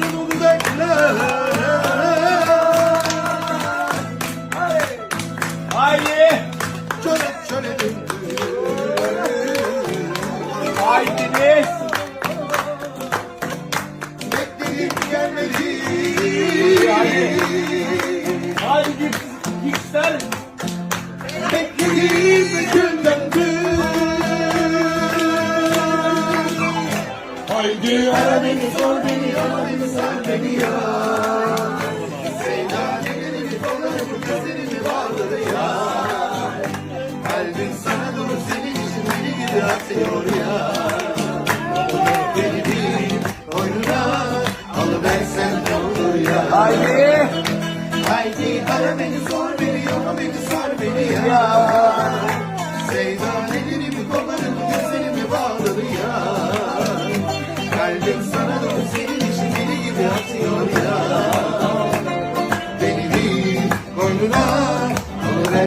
Torunumu bekler Haydi Şöyle şöyle Haydi Bekledim gelmedi Haydi Haydi Yüksel Haydi ara beni sor beni ara beni sor beni ya. Sevda ellerimi kollarımı gözlerimi bağladı ya Kalbim sana senin için beni gibi atıyor ya. Beni bir oyununa alıversen ne olur ya. Haydi. Haydi ara beni sor beni ama beni sor beni ya. Sevda ellerimi kollarımı Luna.